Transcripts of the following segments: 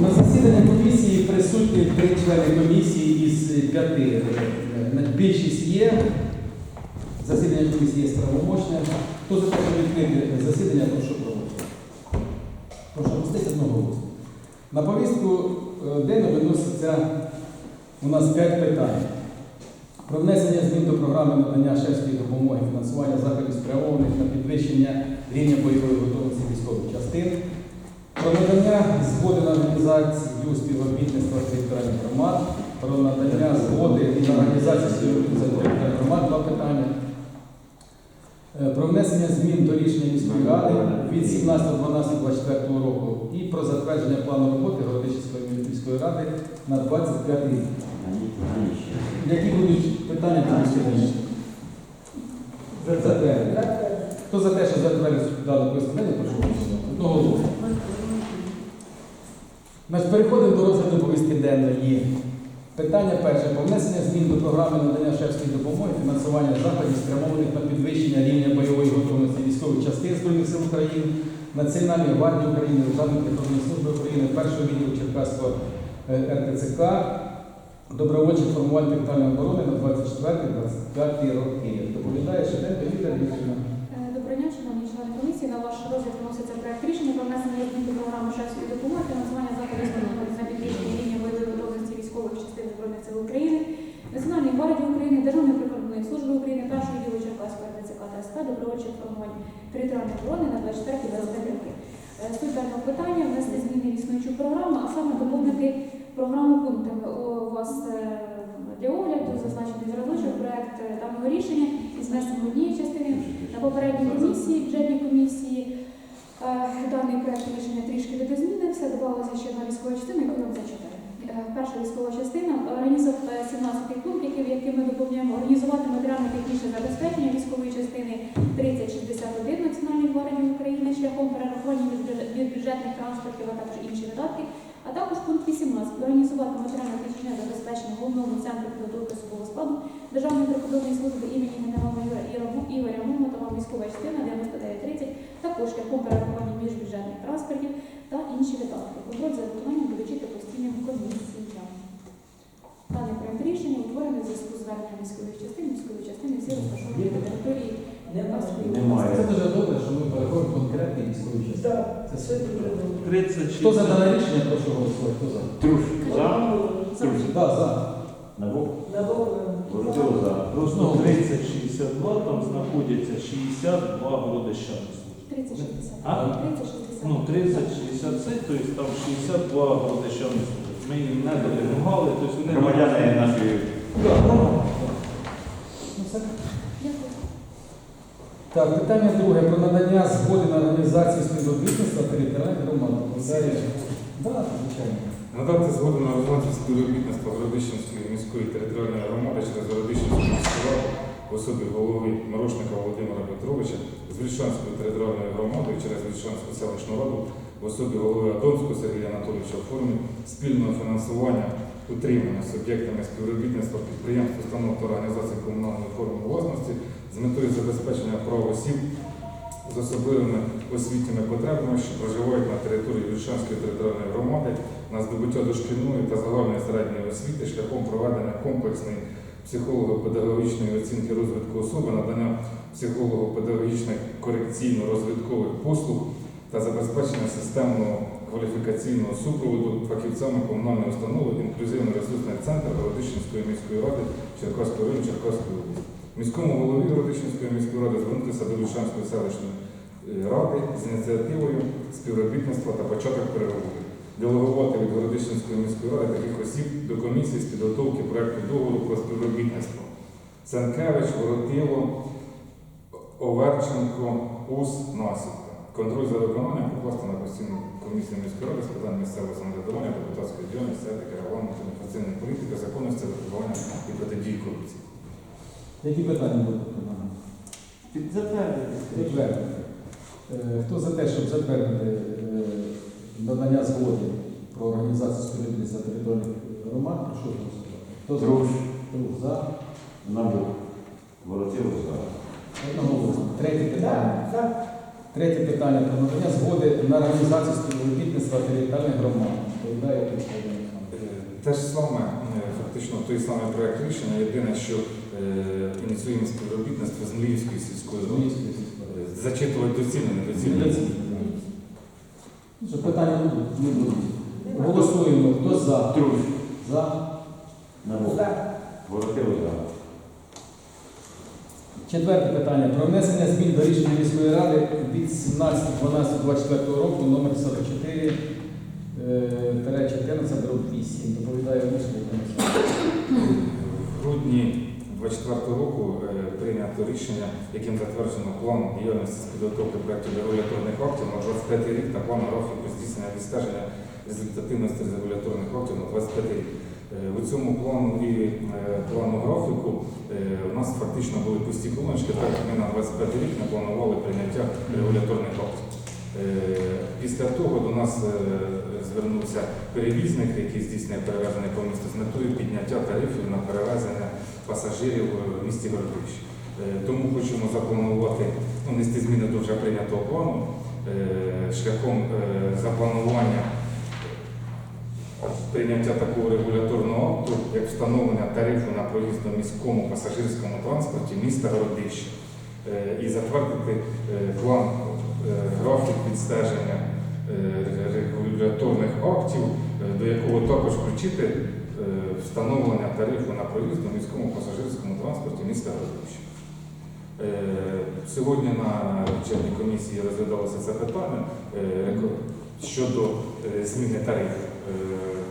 На засіданні комісії присутні три члени комісії із п'яти. Е, Більшість є. Засідання комісії є правомочне. Хто за те, щоб відкрити засідання, прошу проводити. Прошу пустити одного. На повістку е, денну виноситься у нас п'ять питань. Про внесення змін до програми надання шефської допомоги, фінансування заходів спрямованих на підвищення рівня бойової готовності військових частин, про надання згоди на організацію співробітництва територіальних громад, про надання згоди на організацію співробітництва територіальних громад, два питання. Е, Про внесення змін до рішення міської ради від 17.12.24 року і про затвердження плану роботи Городищенської міської ради на 25 рік. Які будуть питання до Затвердити. Хто за те, що затвердити дане постановлення, прошу голосувати. Одного голосу. Значить, переходимо до розгляду повістки денної. Питання перше. Про внесення змін до програми надання шефської допомоги, фінансування заходів, спрямованих на підвищення рівня бойової готовності військових частин Збройних сил України, Національної гвардії України, Державної прикордонної служби України, першого відділу Черкаського е, РТЦК, добровольчих формувань територіальної оборони на 24-25 роки. Доповідає Шевченко Віктор Вікторівна. Е, Доброго дня, шановні члени комісії. На ваш розгляд вноситься проект рішення про внесення змін до програми шефської допомоги, фінансування заходів спрямованих на підвищення рівня бойової готовності військових частин Збройних сил України, Національної гвардії України, Державної прикордонної служби України, першого відділу Черкаського РТЦК та СП, добровольчих формувань територіальної оборони на 24-25 роки. Е, Суть даного питання внести зміни в існуючу програму, а саме доповнити програму пунктами. У вас е, для огляду зазначений зразочок проект е, даного рішення із внесенням однієї частини на попередній комісії, бюджетній комісії. е, Даний проект рішення трішки видозмінився, додалася ще одна військова частина, яку я вам зачитаю. Е, Перша військова частина організувати 17 пункт, який, який ми доповнюємо, організувати матеріально-технічне забезпечення військової частини 3061 Національної гвардії України шляхом перерахування від бюджетних транспортів, а також інші видатки. А також пункт 18 організувати матеріально-технічне забезпечення головному центру підготовки особового складу Державної прикордонної служби імені Ігоря- Ігоря Мумотова військова частина 9930, також шляхом перерахування міжбюджетних транспортів та інші видатки. Контроль за виконанням доручити постійним комісіям. Проект рішення утворений зв'язку з зверненням військових частин, військової частини всі розташовані на території області. Немає. Це дуже добре, що ми переходимо конкретні військові частини. Так, Це дуже добре. 36. Хто за дане рішення, прошу голосувати. Хто за? Труш. За. За. Да, за. Набок. Воротило за. Просто Ну, 3062, там знаходяться 62 городищани. 3060. А? 3060. Ну, 30-60 тобто там 62 городищани. Ми їм не допомагали, тобто вони... Громадяни наші Да, нормально. Ну, все. Дякую. Так, питання друге про надання згоди на організацію співробітництва територіальних громад. Так, звичайно. Надати згоду на організацію співробітництва Городищенської міської територіальної громади через Городищенську міську раду в особі голови Морошника Володимира Петровича з Вільшанською територіальною громадою через Вільшанську селищну раду в особі голови Адонського Сергія Анатолійовича в формі спільного фінансування утримання суб'єктами співробітництва підприємств, установ та організацій комунальної форми власності з метою забезпечення прав осіб з особливими освітніми потребами, що проживають на території Вільшанської територіальної громади на здобуття дошкільної та загальної середньої освіти шляхом проведення комплексної психолого-педагогічної оцінки розвитку особи, надання психолого-педагогічних корекційно-розвиткових послуг та забезпечення системного кваліфікаційного супроводу фахівцями комунальної установи інклюзивно-ресурсний центр Городищенської міської ради Черкаського району Черкаської області. Міському голові Городищенської міської ради звернутися до Вільшанської селищної е, ради з ініціативою співробітництва та початок переговорів. Делегувати від Городищенської міської ради таких осіб до комісії з підготовки проекту договору про співробітництво. Ценкевич, Воротило, Оверченко, Ус, Насідка. Контроль за виконанням покласти на постійну комісію міської ради з питань місцевого самоврядування, депутатської діяльності, етики, регламенту, інформаційної політики, законності, випробування і протидії корупції. Які питання будуть до? Затвердити. Затвердити. Е, Хто за те, щоб затвердити е, надання згоди про організацію співробітництва територіальних громад, прошу голосувати. Хто за? Труш. Труш за. Набук. Воротило за. Одноголосно. Третє питання. Третє питання про надання згоди на організацію співробітництва територіальних громад. Е, Те ж саме, е, фактично той самий проект рішення, єдине, що е, ініціюємо співробітництво з Мліївською сільською. Е, Зачитувати доцільно, да. Що питання не будуть? Не. Голосуємо. Хто за? Труш. За. Набук. Воротило за. Четверте питання. Про внесення змін до рішення міської ради від 17.12.24 року номер 44 е, 14 дроб 8. Доповідає Мусик В грудні 24 року е, прийнято рішення, яким затверджено план діяльності з підготовки проєктів регуляторних актів на 25 рік та план графіку здійснення відстеження результативності регуляторних актів на 25 рік. Е, У цьому плану і е, плану графіку е, у нас фактично були пусті колоночки, так як ми на 25 рік не планували прийняття регуляторних актів. Е, Після того до нас е, звернувся перевізник, який здійснює перевезення по місту з метою підняття тарифів на перевезення пасажирів е, в місті Городище. Е, Тому хочемо запланувати, ну, внести зміни до вже прийнятого плану е, шляхом е, запланування прийняття такого регуляторного акту, як встановлення тарифу на проїзд на міському пасажирському транспорті міста Городище Е, і затвердити е, план е, графік відстеження регуляторних актів, до якого також включити встановлення тарифу на проїзд на міському пасажирському транспорті міста Городище. Сьогодні на бюджетній комісії розглядалося це питання щодо зміни тарифів. Е,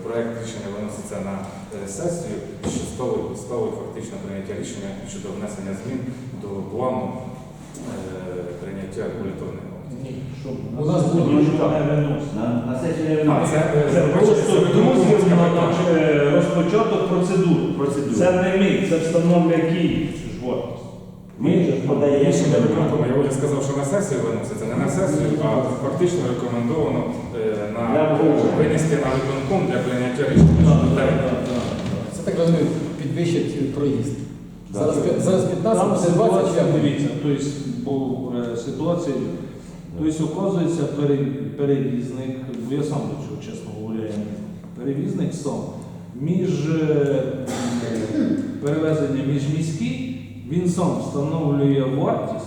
Проект рішення виноситься на е, сесію, що ставить підставою фактично прийняття рішення щодо внесення змін до плану е, прийняття регуляторних. Ні, що У нас буде не виносить. На, сесію не А, виносить. це, просто розпочаток процедур. Це не ми, це встановлює Київ. Ми ж подаємо я вже сказав, що на сесію виноситься, не на сесію, а фактично рекомендовано на винести на виконком для прийняття рішення. Це так розумію, підвищить проїзд. Зараз, зараз 15, Там буде 20 ситуація, дивіться, тобто, бо е, ситуація, тобто, оказується, пере- перевізник, бо я сам до цього, чесно говоря, перевізник сам, між е, перевезенням міжміський, він сам встановлює вартість,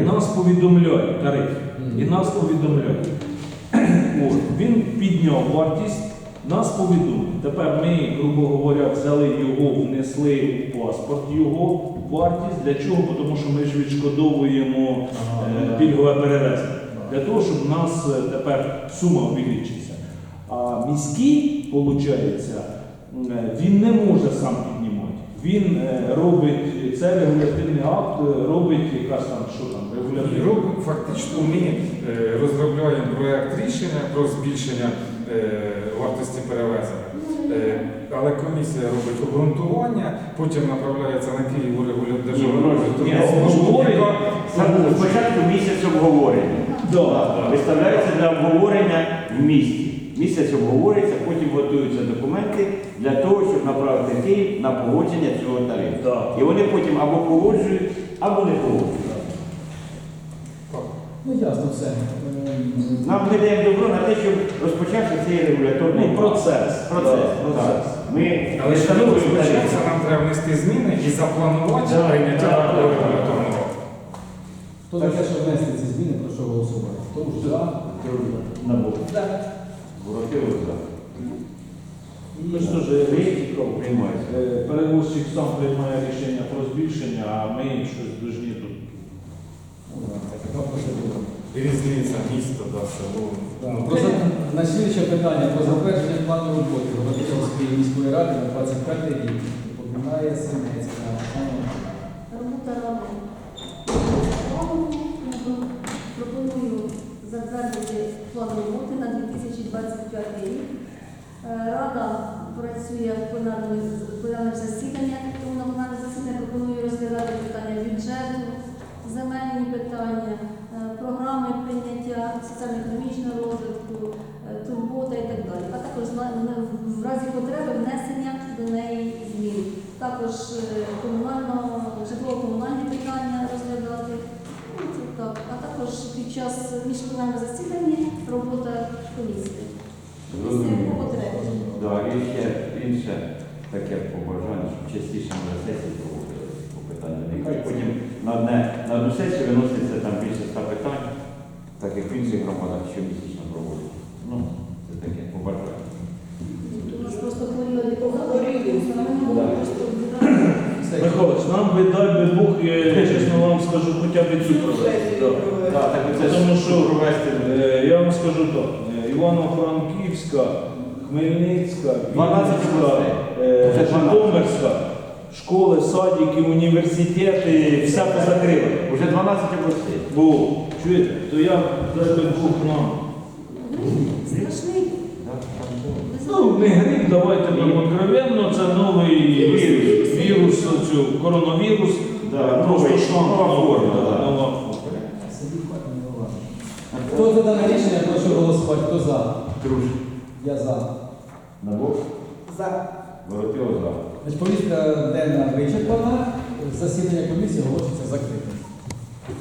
і нас повідомляє тариф. І нас повідомляють. От, він підняв вартість, нас повідомив. Тепер ми, грубо говоря, взяли його, внесли у паспорт його вартість. Для чого? Тому що ми ж відшкодовуємо Ага, е, пільгове перевезення. Для того, щоб у нас е, тепер сума увеличиться. А міський, виходить, він не може сам піднімати. Він е, робить це регулятивний акт, е, робить якась там, що там, регулятивний роб- фактично ми е, розробляємо проект рішення про збільшення вартості перевезення. Але комісія робить обґрунтування, потім направляється на Київ у регуля- державну Ні, регуляторну службу, обговорення. яка Сам- Спочатку місяць обговорення. Да. Виставляється для обговорення в місті. Місяць обговорюється, потім готуються документи для того, щоб направити Київ на погодження цього тарифу. Да. І вони потім або погоджують, або не погоджують. Ну ясно все. Нам ми даємо добро на те, щоб розпочався цей регуляторний Ну, процес. Процес. Да, процес. так. Ми Але щоб встановлюємо розпочатися, нам треба внести зміни і запланувати Да, прийняття да, да. регуляторного. Хто за те, щоб внести ці зміни, прошу голосувати. Хто ж за? На бок. Воротило за. Ми ж теж Приймається. е, перевозчик сам приймає рішення про збільшення, а ми щось должні тут. Ну, процедура. Різниця міста, да, село. Да. Ну, Про На слідче питання про затвердження плану роботи Городищенської міської ради на 25 рік. Доповідає Синецька. Робота ради. Пропоную затвердити план роботи на 2025 рік. Рада працює в пленарному засіданні, тому на пленарне засідання пропоную розглядати питання бюджету, земельні питання, е, програми прийняття соціально-економічного розвитку, е, турбота і так далі. А також в разі потреби внесення до неї змін. Також е, житлово-комунальні питання розглядати. Ну. А також під час міжпленарного засідання робота комісії. Комісія Да, і ще інше таке побажання, щоб частіше на сесії проводили по питанню. Нехай потім на, одне, на одну сесію виноситься там більше ста питань, так як в інших громадах щомісячно проводять. Ну, це таке побажання. Михайлович, нам би дай би Бог, е, чесно вам скажу, хоча б цю провести. да. Так, так це Тому що провести. Е, Я вам скажу так, е, Івано-Франківська, Хмельницька, 12 Вінницька, областей. е, Вже 12. Житомирська, школи, садики, університети, все позакрили. Уже 12 областей. Бо, чуєте, то я дай би Бог нам. Страшний. Ну, не гриб, давайте будемо откровенно, це новий вірус, вірус, цю, коронавірус. Да, просто новий, штам, нова форма, да. нова форма. Хто за дане рішення, прошу голосувати. Хто за? Друже. Я за. Набок. За. Воротило за. Значить, повістка денна вичерпана. Засідання комісії оголошується закритим.